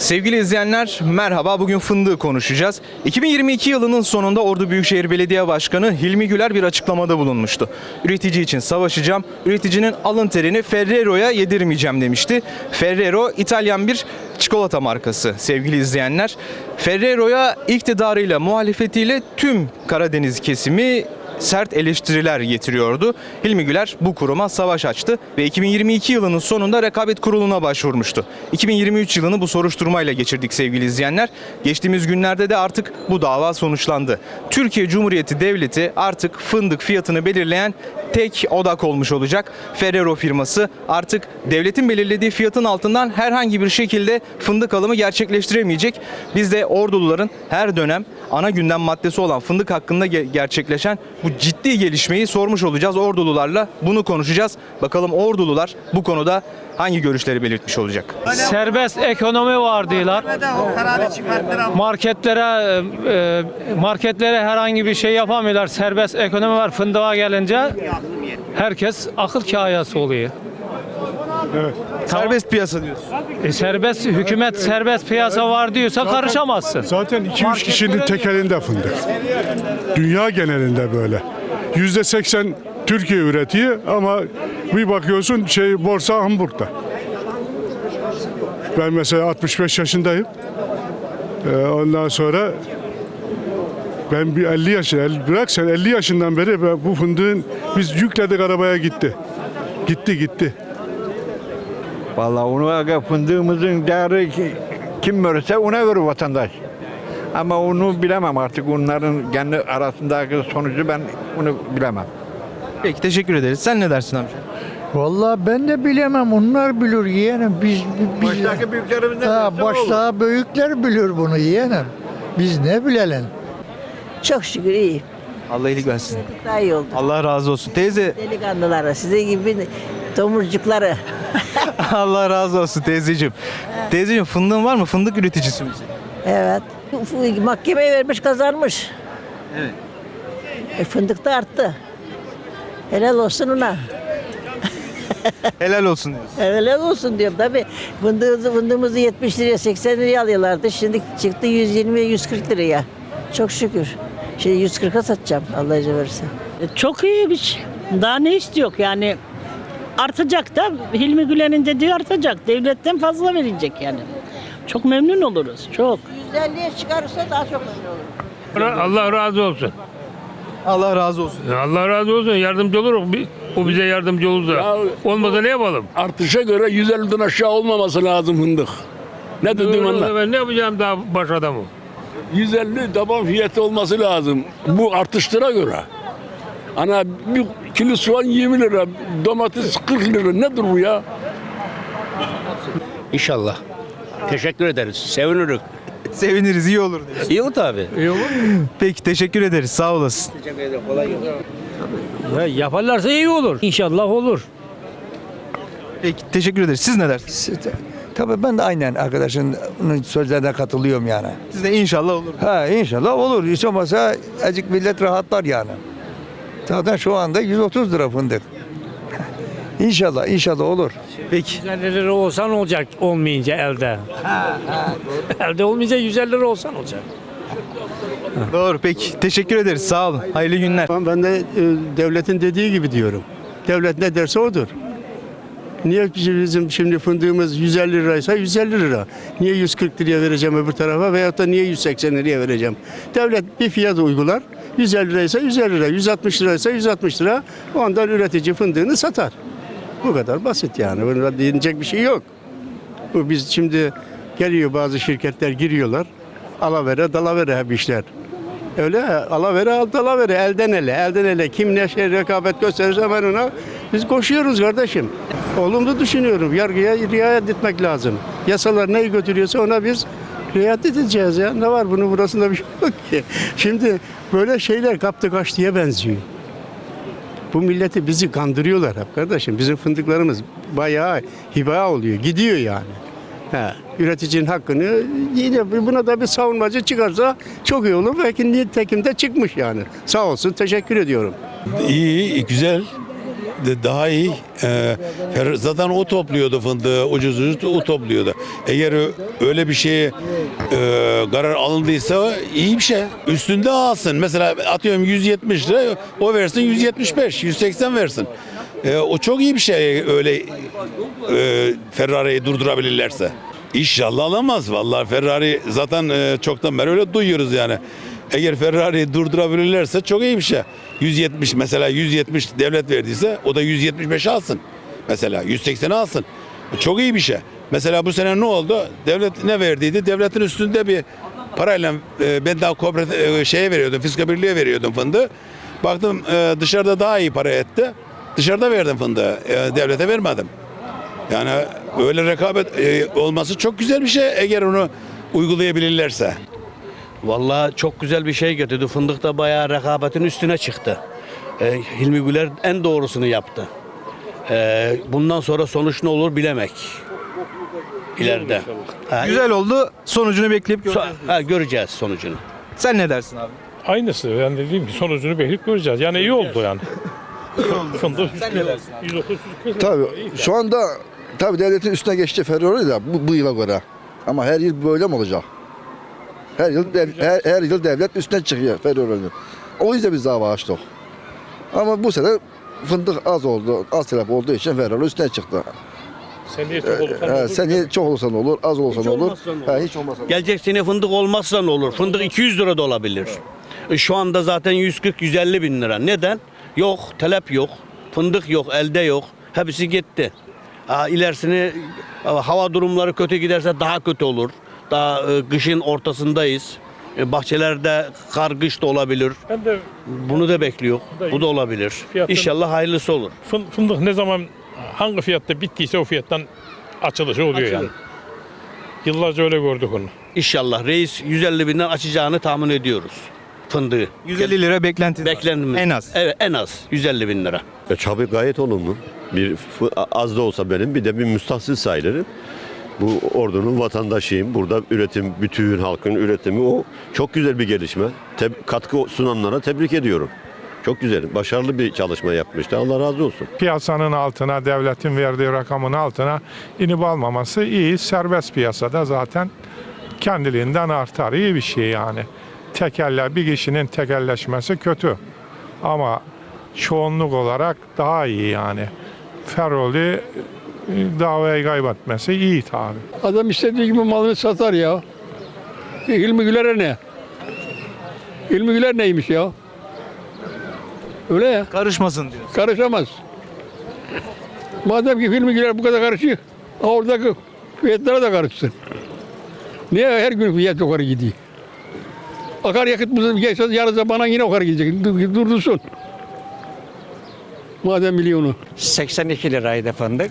Sevgili izleyenler merhaba bugün fındığı konuşacağız. 2022 yılının sonunda Ordu Büyükşehir Belediye Başkanı Hilmi Güler bir açıklamada bulunmuştu. Üretici için savaşacağım, üreticinin alın terini Ferrero'ya yedirmeyeceğim demişti. Ferrero İtalyan bir çikolata markası sevgili izleyenler. Ferrero'ya iktidarıyla muhalefetiyle tüm Karadeniz kesimi sert eleştiriler getiriyordu. Hilmi Güler bu kuruma savaş açtı ve 2022 yılının sonunda rekabet kuruluna başvurmuştu. 2023 yılını bu soruşturmayla geçirdik sevgili izleyenler. Geçtiğimiz günlerde de artık bu dava sonuçlandı. Türkiye Cumhuriyeti Devleti artık fındık fiyatını belirleyen tek odak olmuş olacak. Ferrero firması artık devletin belirlediği fiyatın altından herhangi bir şekilde fındık alımı gerçekleştiremeyecek. Biz de orduluların her dönem ana gündem maddesi olan fındık hakkında ge- gerçekleşen bu ciddi gelişmeyi sormuş olacağız ordulularla. Bunu konuşacağız. Bakalım ordulular bu konuda hangi görüşleri belirtmiş olacak? Serbest ekonomi var diyorlar. Marketlere e, marketlere herhangi bir şey yapamıyorlar. Serbest ekonomi var. Fındığa gelince herkes akıl kayası oluyor. Serbest piyasa diyorsun. E, serbest hükümet serbest piyasa var diyorsa karışamazsın. Zaten 2-3 kişinin tek elinde fındık. Dünya genelinde böyle. Yüzde seksen Türkiye üretiyor ama bir bakıyorsun şey borsa Hamburg'da. Ben mesela 65 yaşındayım. Ee, ondan sonra ben bir 50 yaş, el- bırak sen 50 yaşından beri ben bu fındığın biz yükledik arabaya gitti. Gitti gitti. Vallahi onu aga fındığımızın değeri ki- kim verirse ona verir vatandaş. Ama onu bilemem artık onların kendi arasındaki sonucu ben onu bilemem. Peki teşekkür ederiz. Sen ne dersin amca? Vallahi ben de bilemem. Onlar bilir yeğenim. Biz, biz Baştaki büyüklerimizden ha, başta büyükler bilir bunu yeğenim. Biz ne bilelim? Çok şükür iyi. Allah iyilik versin. Daha iyi oldu. Allah razı olsun. Teyze Delikanlıları, sizin gibi domuzcukları. Allah razı olsun teyzeciğim. Teyzeciğim fındığın var mı? Fındık üreticisi misin? evet. Mahkemeye vermiş kazanmış. Evet. E, fındık da arttı. Helal olsun ona. Helal olsun diyorsun. Helal olsun diyorum tabii. Fındığımızı, fındığımızı 70 liraya 80 liraya alıyorlardı. Şimdi çıktı 120 140 liraya. Çok şükür. Şimdi 140'a satacağım Allah izin verirse. Çok iyi bir şey. Daha ne istiyor yani? Artacak da Hilmi Gülen'in dediği artacak. Devletten fazla verilecek yani. Çok memnun oluruz. Çok. 150'ye çıkarırsa daha çok memnun olurum. Allah razı olsun. Allah razı olsun. Allah razı olsun. Yardımcı olur. Bi- O bize yardımcı olursa. Olmasa ne yapalım? Artışa göre 150'den aşağı olmaması lazım fındık. Ne dedim anla? Ben ne yapacağım daha baş adamı? 150 taban fiyatı olması lazım. Bu artışlara göre. Ana bir kilo soğan 20 lira, domates 40 lira. Nedir bu ya? İnşallah. Teşekkür ederiz. Seviniriz. Seviniriz iyi olur diyorsun. İyi oldu abi. Peki teşekkür ederiz. Sağ olasın. Ya yaparlarsa iyi olur. İnşallah olur. Peki teşekkür ederiz. Siz ne dersiniz? Tabii ben de aynen arkadaşın sözlerine katılıyorum yani. Siz de inşallah olur. Ha inşallah olur. Hiç olmazsa azıcık millet rahatlar yani. Zaten şu anda 130 lira fındık. İnşallah, inşallah olur. Peki. 150 lira olsan olacak olmayınca elde. elde olmayınca 150 lira olsan olacak. Doğru peki. Teşekkür ederiz. Sağ olun. Hayırlı günler. Ben de e, devletin dediği gibi diyorum. Devlet ne derse odur. Niye bizim şimdi fındığımız 150 liraysa 150 lira. Niye 140 liraya vereceğim öbür tarafa veyahut da niye 180 liraya vereceğim? Devlet bir fiyat uygular. 150 liraysa 150 lira, 160 liraysa 160 lira. Ondan üretici fındığını satar. Bu kadar basit yani. Bunda diyecek bir şey yok. Bu biz şimdi geliyor bazı şirketler giriyorlar. Alavere dalavere hep işler. Öyle alavere al dalavere elden ele elden ele kim ne şey rekabet gösterirse hemen ona biz koşuyoruz kardeşim. Olumlu düşünüyorum. Yargıya riayet etmek lazım. Yasalar neyi götürüyorsa ona biz riayet edeceğiz ya. Ne var bunun burasında bir şey yok ki. Şimdi böyle şeyler kaptı kaç diye benziyor. Bu milleti bizi kandırıyorlar hep kardeşim. Bizim fındıklarımız bayağı hiba oluyor. Gidiyor yani. He, üreticinin hakkını yine buna da bir savunmacı çıkarsa çok iyi olur. Belki nitekim de çıkmış yani. Sağ olsun teşekkür ediyorum. İyi, güzel. Daha iyi. Fer- zaten o topluyordu fındığı, ucuz ucuz o topluyordu. Eğer öyle bir şeye e, karar alındıysa iyi bir şey. Üstünde alsın. Mesela atıyorum 170 lira, o versin 175, 180 versin. Ee, o çok iyi bir şey öyle e, Ferrari'yi durdurabilirlerse. İnşallah alamaz. Vallahi Ferrari zaten e, çoktan beri öyle duyuyoruz yani. Eğer Ferrari'yi durdurabilirlerse çok iyi bir şey. 170 mesela 170 devlet verdiyse o da 175 alsın. Mesela 180 alsın. Çok iyi bir şey. Mesela bu sene ne oldu? Devlet ne verdiydi? Devletin üstünde bir parayla e, ben daha kooperatif e, şeye veriyordum. Fiska Birliği'ye veriyordum fındığı. Baktım e, dışarıda daha iyi para etti. Dışarıda verdim fındığı. E, devlete vermedim. Yani öyle rekabet e, olması çok güzel bir şey eğer onu uygulayabilirlerse. Vallahi çok güzel bir şey getirdi. Fındık da bayağı rekabetin üstüne çıktı. Ee, Hilmi Güler en doğrusunu yaptı. Ee, bundan sonra sonuç ne olur bilemek. İleride. Ha, Güzel oldu. Sonucunu bekleyip so- göreceğiz. ha, göreceğiz sonucunu. Sen ne dersin abi? Aynısı. Yani dediğim gibi sonucunu bekleyip göreceğiz. Yani iyi oldu yani. Fındık Sen ne dersin abi? 130 Tabii şu anda tabii devletin üstüne geçti Ferrari de bu, bu yıla göre. Ama her yıl böyle mi olacak? Her yıl dev- her, her yıl devlet üstüne çıkıyor Ferrari'nin. O yüzden biz dava açtık. Ama bu sene fındık az oldu, az talep olduğu için Ferrari üstüne çıktı. Seneye çok olursa Ee, seneye çok olursa ne olur, az olursa Hiç ne olur? olmazsa ne olur? Ha, hiç olmazsa ne olur? Gelecek sene fındık olmazsa ne olur? Fındık 200 lira da olabilir. E, Şu anda zaten 140-150 bin lira. Neden? Yok, talep yok. Fındık yok, elde yok. Hepsi gitti. Ha, ilerisini e, hava durumları kötü giderse daha kötü olur. Daha e, kışın ortasındayız. E, bahçelerde kar kış da olabilir. Ben de Bunu da bekliyor. Bu da olabilir. Fiyatın- İnşallah hayırlısı olur. fın- fındık ne zaman hangi fiyatta bittiyse o fiyattan açılışı oluyor Açılır. yani. Yıllarca öyle gördük onu. İnşallah reis 150 binden açacağını tahmin ediyoruz. Fındığı. 150 lira beklenti. Beklenimiz. En az. Evet en az 150 bin lira. E, tabii gayet olumlu. Bir az da olsa benim bir de bir müstahsil sayılırım. Bu ordunun vatandaşıyım. Burada üretim, bütün halkın üretimi o. Çok güzel bir gelişme. Teb- katkı sunanlara tebrik ediyorum. Çok güzel, başarılı bir çalışma yapmıştı. Allah razı olsun. Piyasanın altına, devletin verdiği rakamın altına inip almaması iyi. Serbest piyasada zaten kendiliğinden artar. İyi bir şey yani. Tekelle, bir kişinin tekelleşmesi kötü. Ama çoğunluk olarak daha iyi yani. Feroli e, davayı kaybetmesi iyi tabii. Adam istediği gibi malını satar ya. Hilmi Güler'e ne? Hilmi Güler neymiş ya? Öyle ya. Karışmasın diyorsun. Karışamaz. Madem ki Hilmi Güler bu kadar karışıyor, oradaki fiyatlara da karışsın. Niye her gün fiyat yukarı gidiyor? Akaryakıt geçse yarın zamana yine yukarı gidecek. Dur- Durdursun. Madem milyonu. 82 liraydı fındık.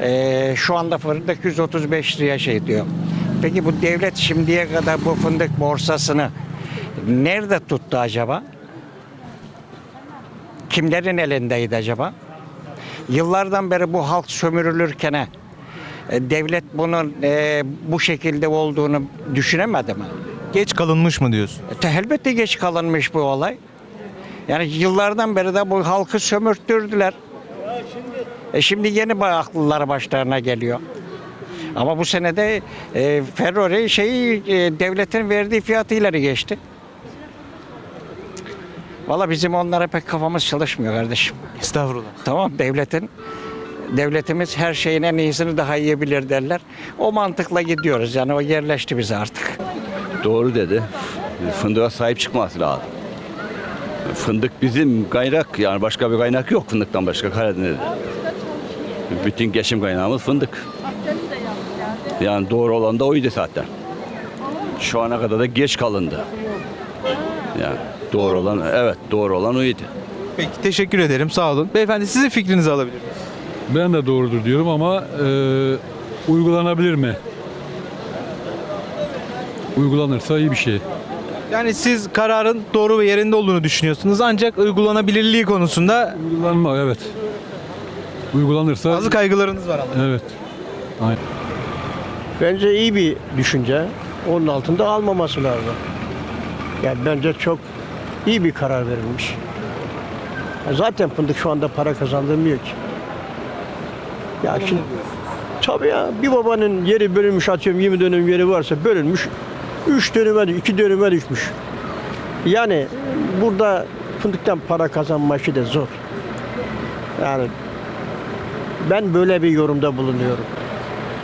Ee, şu anda fındık 135 liraya şey diyor. Peki bu devlet şimdiye kadar bu fındık borsasını nerede tuttu acaba? Kimlerin elindeydi acaba? Yıllardan beri bu halk sömürülürken e, devlet bunun e, bu şekilde olduğunu düşünemedi mi? Geç kalınmış mı diyorsun? E, te- elbette geç kalınmış bu olay. Yani yıllardan beri de bu halkı sömürttürdüler. E şimdi yeni akılları başlarına geliyor. Ama bu senede e, Ferrari şeyi e, devletin verdiği fiyatı ileri geçti. Valla bizim onlara pek kafamız çalışmıyor kardeşim. Estağfurullah. Tamam devletin devletimiz her şeyin en iyisini daha iyi bilir derler. O mantıkla gidiyoruz yani o yerleşti bize artık. Doğru dedi. Fındığa sahip çıkması lazım. Fındık bizim kaynak yani başka bir kaynak yok fındıktan başka Karadeniz'de. Bütün geçim kaynağımız fındık. Yani doğru olan da oydu zaten. Şu ana kadar da geç kalındı. Yani doğru olan evet doğru olan oydu. Peki teşekkür ederim. Sağ olun. Beyefendi sizin fikrinizi alabilir miyim? Ben de doğrudur diyorum ama uygulanabilir mi? Uygulanırsa iyi bir şey. Yani siz kararın doğru ve yerinde olduğunu düşünüyorsunuz ancak uygulanabilirliği konusunda Uygulanma evet. Uygulanırsa bazı kaygılarınız var ama. evet. Bence iyi bir düşünce. Onun altında almaması lazım. Yani bence çok iyi bir karar verilmiş. Zaten fındık şu anda para kazandırmıyor ki. Ya şimdi tabii ya bir babanın yeri bölünmüş atıyorum 20 dönüm yeri varsa bölünmüş 3 dönüme 2 dönüme düşmüş. Yani burada fındıktan para kazanma işi de zor. Yani ben böyle bir yorumda bulunuyorum.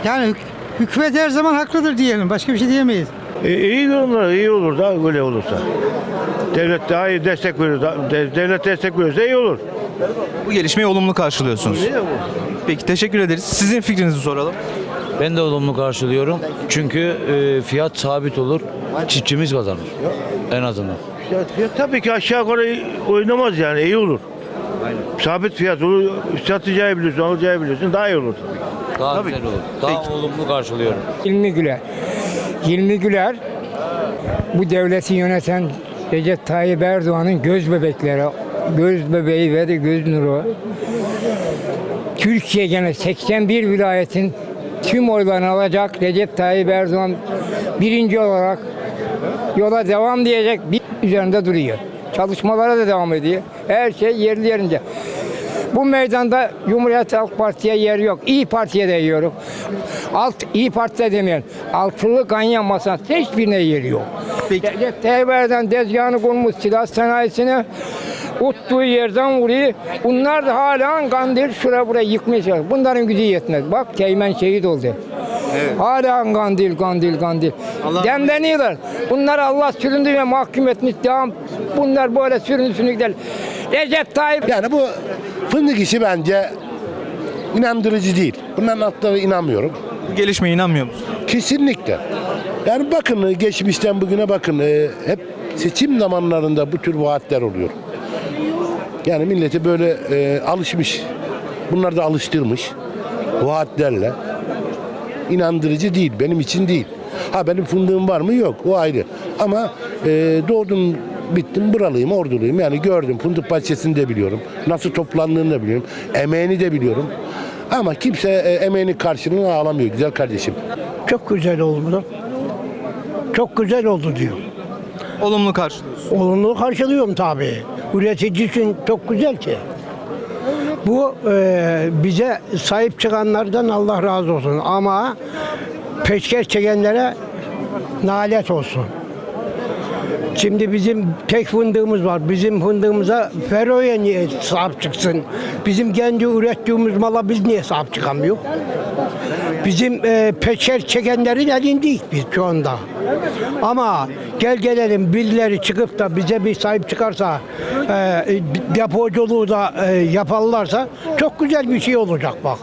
Yani hükümet her zaman haklıdır diyelim. Başka bir şey diyemeyiz. iyi durumlar iyi olur da böyle olursa. Devlet daha iyi destek verir. Devlet destek verirse iyi olur. Bu gelişmeyi olumlu karşılıyorsunuz. Peki teşekkür ederiz. Sizin fikrinizi soralım. Ben de olumlu karşılıyorum. Çünkü e, fiyat sabit olur. Çiftçimiz kazanır. En azından. Ya, tabii ki aşağı yukarı oynamaz yani iyi olur. Sabit fiyat olur. Satacağı biliyorsun, alacağı biliyorsun daha iyi olur. Daha güzel olur. Daha olumlu karşılıyorum. Hilmi Güler. Hilmi Güler bu devleti yöneten Recep Tayyip Erdoğan'ın göz bebekleri, göz bebeği ve de göz nuru. Türkiye gene 81 vilayetin tüm oylarını alacak Recep Tayyip Erdoğan birinci olarak yola devam diyecek bir üzerinde duruyor. Çalışmalara da devam ediyor. Her şey yerli yerince. Bu meydanda Cumhuriyet Halk Parti'ye yer yok. İyi Parti'ye de yer yok. Alt, İyi Parti'de demeyen altılı ganyan masası hiçbirine yer yok. Peki. Recep Tayyip Erdoğan tezgahını kurmuş silah sanayisini uttuğu yerden vuruyor. Bunlar da hala kandil şura buraya yıkmaya çalışıyor. Bunların gücü yetmez. Bak Teğmen şehit oldu. Hala kandil, kandil, kandil. Demleniyorlar. Bunlar Allah süründü ve mahkum etmiş. Devam. Bunlar böyle süründü süründü gider. Recep Tayyip Yani bu fındık işi bence inandırıcı değil. Bunların atları inanmıyorum. Bu gelişmeye inanmıyor musunuz? Kesinlikle. Yani bakın geçmişten bugüne bakın e, hep seçim zamanlarında bu tür vaatler oluyor. Yani milleti böyle e, alışmış. Bunlar da alıştırmış vaatlerle. İnandırıcı değil. Benim için değil. Ha benim fındığım var mı? Yok. O ayrı. Ama e, doğdum bittim buralıyım, orduluyum. Yani gördüm. Fındık bahçesini de biliyorum. Nasıl toplandığını da biliyorum. Emeğini de biliyorum. Ama kimse e, emeğinin karşılığını alamıyor güzel kardeşim. Çok güzel oldu. Çok güzel oldu diyor. Olumlu karşılıyorsunuz. Olumlu karşılıyorum tabii. Üretici için çok güzel ki. Bu e, bize sahip çıkanlardan Allah razı olsun ama peşkeş çekenlere nalet olsun. Şimdi bizim tek fındığımız var. Bizim fındığımıza Fero'ya niye sahip çıksın? Bizim kendi ürettiğimiz mala biz niye sahip çıkamıyor? Bizim e, peşer çekenlerin elindeyiz biz şu anda. Ama gel gelelim birileri çıkıp da bize bir sahip çıkarsa, e, depoculuğu da e, yaparlarsa çok güzel bir şey olacak bak.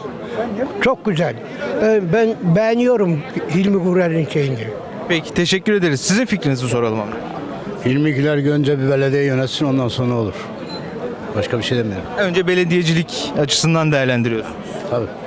Çok güzel. E, ben beğeniyorum Hilmi Gurer'in şeyini. Peki teşekkür ederiz. Sizin fikrinizi soralım ama. Hilmikiler önce bir belediye yönetsin ondan sonra olur. Başka bir şey demiyorum. Önce belediyecilik açısından değerlendiriyorsunuz. Tabii.